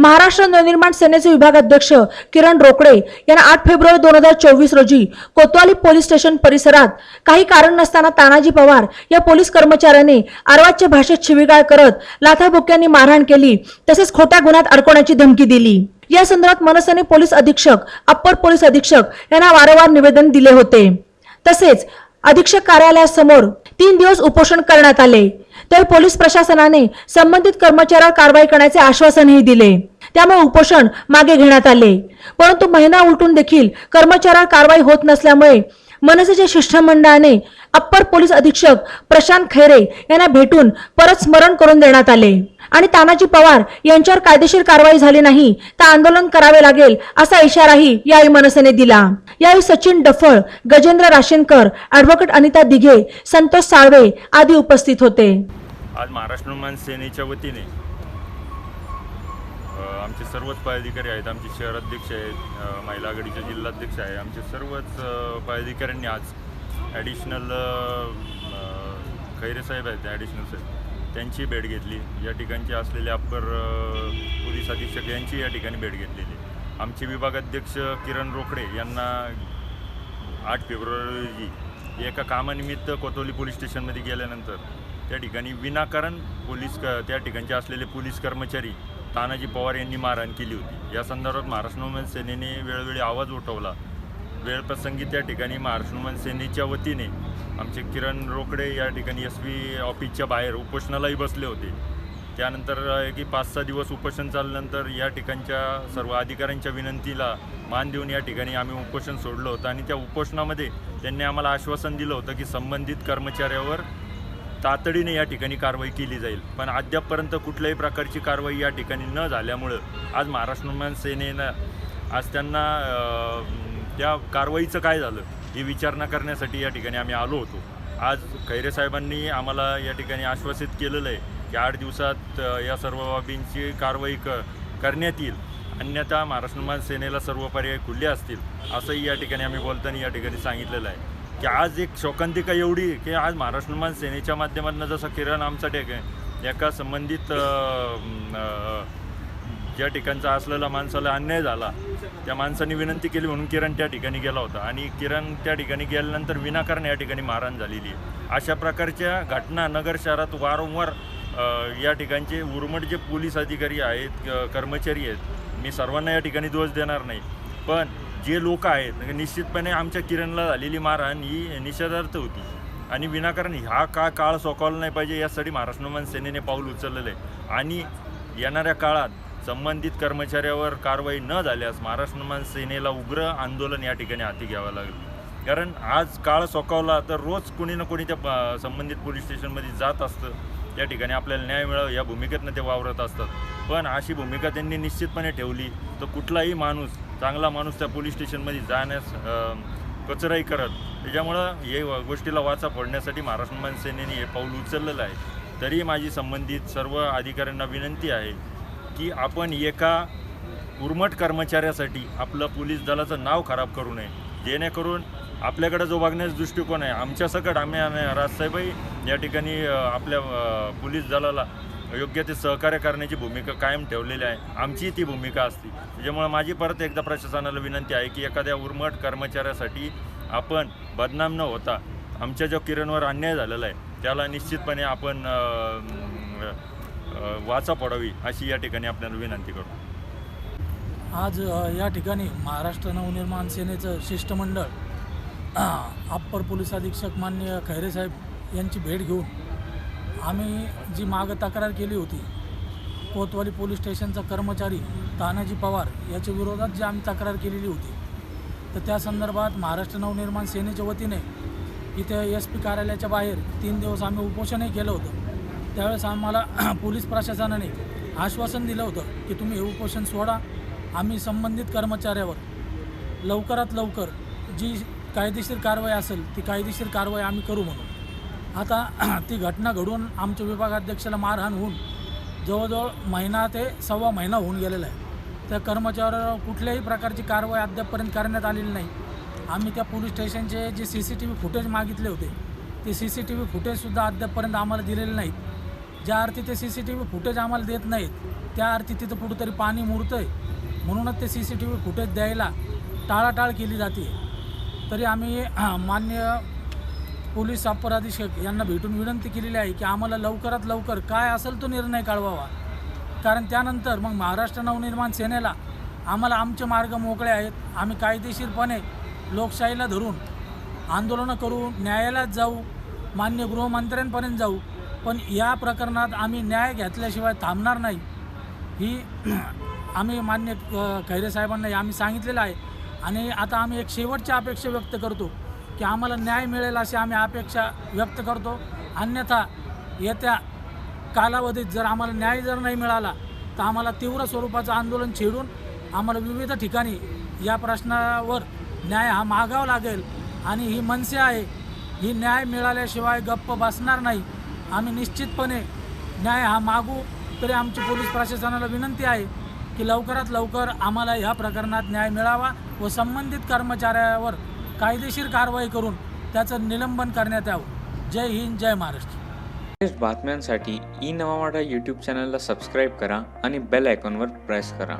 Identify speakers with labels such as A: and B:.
A: महाराष्ट्र नवनिर्माण सेनेचे विभागाध्यक्ष किरण रोकडे यांना आठ फेब्रुवारी दोन हजार चोवीस रोजी कोतवाली पोलीस स्टेशन परिसरात काही कारण नसताना तानाजी पवार या पोलीस कर्मचाऱ्याने आरवाच्या भाषेत शिवीगाळ करत लाथाबुक्यांनी मारहाण केली तसेच खोट्या गुन्ह्यात अडकवण्याची धमकी दिली. या संदर्भात मनसेने पोलीस अधीक्षक अप्पर पोलीस अधीक्षक यांना वारंवार निवेदन दिले होते. तसेच अधीक्षक कार्यालयासमोर तीन दिवस उपोषण करण्यात आले. तर पोलीस प्रशासनाने संबंधित कर्मचाऱ्यावर कारवाई करण्याचे आश्वासनही दिले. त्यामुळे उपोषण मागे घेण्यात आले. परंतु महिना उलटून देखील कर्मचाऱ्यावर कारवाई होत नसल्यामुळे मनसेच्या शिष्टमंडळाने अप्पर पोलीस अधीक्षक प्रशांत खैरे यांना भेटून परत स्मरण करून देण्यात आले. आणि तानाजी पवार यांच्यावर कायदेशीर कारवाई झाली नाही तर आंदोलन करावे लागेल असा इशाराही यावेळी मनसेने दिला. यावेळी सचिन डफळ गजेंद्र राशेनकर ऍडव्होकेट अनिता दिघे संतोष साळवे आदी उपस्थित होते.
B: आज महाराष्ट्र सेनेच्या वतीने आमचे सर्वच पदाधिकारी आहेत आमचे शहराध्यक्ष आहेत अ, महिला आघाडीचे जिल्हाध्यक्ष आहे. आमचे सर्वच पायाधिकाऱ्यांनी पदाधिकाऱ्यांनी आज ॲडिशनल खैरे साहेब आहेत ॲडिशनल साहेब. त्यांची भेट घेतली. या ठिकाणचे असलेले अप्पर पोलीस अधीक्षक यांची या ठिकाणी भेट घेतलेली. आमचे विभागाध्यक्ष किरण रोकडे यांना आठ फेब्रुवारी रोजी एका कामानिमित्त कोतोली पोलीस स्टेशनमध्ये गेल्यानंतर त्या ठिकाणी विनाकारण पोलीस क त्या ठिकाणचे असलेले पोलीस कर्मचारी तानाजी पवार यांनी मारहाण केली होती. या संदर्भात महाराष्ट्र नवमान सेनेने वेळोवेळी आवाज उठवला. वेळप्रसंगी त्या ठिकाणी महाराष्ट्र नवमान सेनेच्या वतीने आमचे किरण रोकडे या ठिकाणी एस बी ऑफिसच्या बाहेर उपोषणालाही बसले होते. त्यानंतर की पाच सहा दिवस उपोषण चालल्यानंतर या ठिकाणच्या सर्व अधिकाऱ्यांच्या विनंतीला मान देऊन या ठिकाणी आम्ही उपोषण सोडलं होतं आणि त्या उपोषणामध्ये त्यांनी आम्हाला आश्वासन दिलं होतं की संबंधित कर्मचाऱ्यावर तातडीने या ठिकाणी कारवाई केली जाईल. पण अद्यापपर्यंत कुठल्याही प्रकारची कारवाई या ठिकाणी न झाल्यामुळं आज महाराष्ट्र निर्माण सेनेनं आज त्यांना त्या कारवाईचं काय झालं ही विचारणा करण्यासाठी या ठिकाणी आम्ही आलो होतो. आज खैरे साहेबांनी आम्हाला या ठिकाणी आश्वासित केलेलं आहे की आठ दिवसात या सर्व बाबींची कारवाई क करण्यात येईल. अन्यथा महाराष्ट्र सेनेला सर्व पर्याय खुले असतील असंही या ठिकाणी आम्ही बोलताना या ठिकाणी सांगितलेलं आहे. की आज एक शोकांतिका एवढी की आज महाराष्ट्र निर्माण सेनेच्या माध्यमातून जसं किरण आमचा एका संबंधित ज्या ठिकाणचा असलेला माणसाला अन्याय झाला त्या माणसाने विनंती केली म्हणून किरण त्या ठिकाणी गेला होता. आणि किरण त्या ठिकाणी गेल्यानंतर विनाकारण या ठिकाणी मारहाण झालेली आहे. अशा प्रकारच्या घटना नगर शहरात वारंवार या ठिकाणचे उर्मट जे पोलीस अधिकारी आहेत कर्मचारी आहेत मी सर्वांना या ठिकाणी दोष देणार नाही. पण जे लोक आहेत म्हणजे निश्चितपणे आमच्या किरणला झालेली मारहाण ही निषेधार्थ होती. आणि विनाकारण हा का काळ सोकावला नाही पाहिजे यासाठी महाराष्ट्र सेनेने पाऊल उचललेलं आहे. आणि येणाऱ्या काळात संबंधित कर्मचाऱ्यावर कारवाई न झाल्यास महाराष्ट्र सेनेला उग्र आंदोलन या ठिकाणी हाती घ्यावं लागेल. कारण आज काळ सोकावला तर रोज कोणी ना कोणी त्या संबंधित पोलीस स्टेशनमध्ये जात असतं. त्या ठिकाणी आपल्याला न्याय मिळावं या भूमिकेतनं ते वावरत असतात. पण अशी भूमिका त्यांनी निश्चितपणे ठेवली तर कुठलाही माणूस चांगला माणूस त्या पोलीस स्टेशनमध्ये जाण्यास कचराही करत त्याच्यामुळं हे गोष्टीला वाचा फोडण्यासाठी महाराष्ट्र सेनेने हे पाऊल उचललेलं आहे. तरी माझी संबंधित सर्व अधिकाऱ्यांना विनंती आहे की आपण एका उर्मट कर्मचाऱ्यासाठी आपलं पोलीस दलाचं नाव खराब करू नये. जेणेकरून आपल्याकडे जो बघण्याचा दृष्टिकोन आहे आमच्यासकट आम्ही आम्ही राजसाहेबाई राजसाहेबही या ठिकाणी आपल्या पोलीस दलाला योग्य ते सहकार्य करण्याची भूमिका कायम ठेवलेली आहे. आमची ती भूमिका असते. त्याच्यामुळे माझी परत एकदा प्रशासनाला विनंती आहे की एखाद्या उर्मट कर्मचाऱ्यासाठी आपण बदनाम न होता आमच्या ज्या किरणवर अन्याय झालेला आहे त्याला निश्चितपणे आपण वाचा पडावी अशी या ठिकाणी आपल्याला विनंती करू.
C: आज या ठिकाणी महाराष्ट्र नवनिर्माण सेनेचं शिष्टमंडळ अप्पर पोलीस अधीक्षक मान्य खैरे साहेब यांची भेट घेऊन आम्ही जी मागं तक्रार केली होती कोतवाली पोलीस स्टेशनचा कर्मचारी तानाजी पवार याच्या विरोधात जी आम्ही तक्रार केलेली होती तर त्या संदर्भात महाराष्ट्र नवनिर्माण सेनेच्या वतीने इथे एस पी कार्यालयाच्या बाहेर तीन दिवस आम्ही उपोषणही केलं होतं. त्यावेळेस आम्हाला पोलीस प्रशासनाने आश्वासन दिलं होतं की तुम्ही हे उपोषण सोडा आम्ही संबंधित कर्मचाऱ्यावर लवकरात लवकर जी कायदेशीर कारवाई असेल ती कायदेशीर कारवाई आम्ही करू म्हणून. आता ती घटना घडून आमच्या विभागाध्यक्षाला मारहाण होऊन जवळजवळ महिना ते सव्वा महिना होऊन गेलेला आहे. त्या कर्मचाऱ्यावर कुठल्याही प्रकारची कारवाई अद्यापपर्यंत करण्यात आलेली नाही. आम्ही त्या पोलीस स्टेशनचे जे C C T V footage मागितले होते ते सी सी टी व्ही फुटेजसुद्धा अद्यापपर्यंत आम्हाला दिलेले नाहीत. ज्या अर्थी ते C C T V footage आम्हाला देत नाहीत त्या अर्थी तिथं कुठंतरी पाणी मुरतं आहे म्हणूनच ते C C T V footage द्यायला टाळाटाळ केली जाते. तरी आम्ही मान्य पोलीस अप्पर अधीक्षक यांना भेटून विनंती केलेली आहे की आम्हाला लवकरात लवकर काय असेल तो निर्णय कळवावा कारण त्यानंतर मग महाराष्ट्र नवनिर्माण सेनेला आम्हाला आमचे मार्ग मोकळे आहेत. आम्ही कायदेशीरपणे लोकशाहीला धरून आंदोलनं करू न्यायालयात जाऊ मान्य गृहमंत्र्यांपर्यंत जाऊ. पण या प्रकरणात आम्ही न्याय घेतल्याशिवाय थांबणार नाही. ही आम्ही मान्य अ, खैरे साहेबांना आम्ही सांगितलेलं आहे. आणि आता आम्ही एक शेवटची अपेक्षा व्यक्त करतो. की आम्हाला न्याय मिळेल अशी आम्ही अपेक्षा व्यक्त करतो. अन्यथा येत्या कालावधीत जर आम्हाला न्याय जर नाही मिळाला तर आम्हाला तीव्र स्वरूपाचं आंदोलन छेडून आम्हाला विविध ठिकाणी या प्रश्नावर न्याय हा मागावा लागेल. आणि ही मनसे आहे ही न्याय मिळाल्याशिवाय गप्प बसणार नाही. आम्ही निश्चितपणे न्याय हा मागू तरी आमची पोलीस प्रशासनाला विनंती आहे की लवकरात लवकर आम्हाला ह्या प्रकरणात न्याय मिळावा व संबंधित कर्मचाऱ्यावर कायदेशीर कारवाई करून त्याचं निलंबन करण्यात यावं. जय हिंद जय महाराष्ट्र.
D: लेटेस्ट बातम्यांसाठी ई नवा यूट्यूब चॅनलला सबस्क्राईब करा आणि बेल आयकॉनवर प्रेस करा.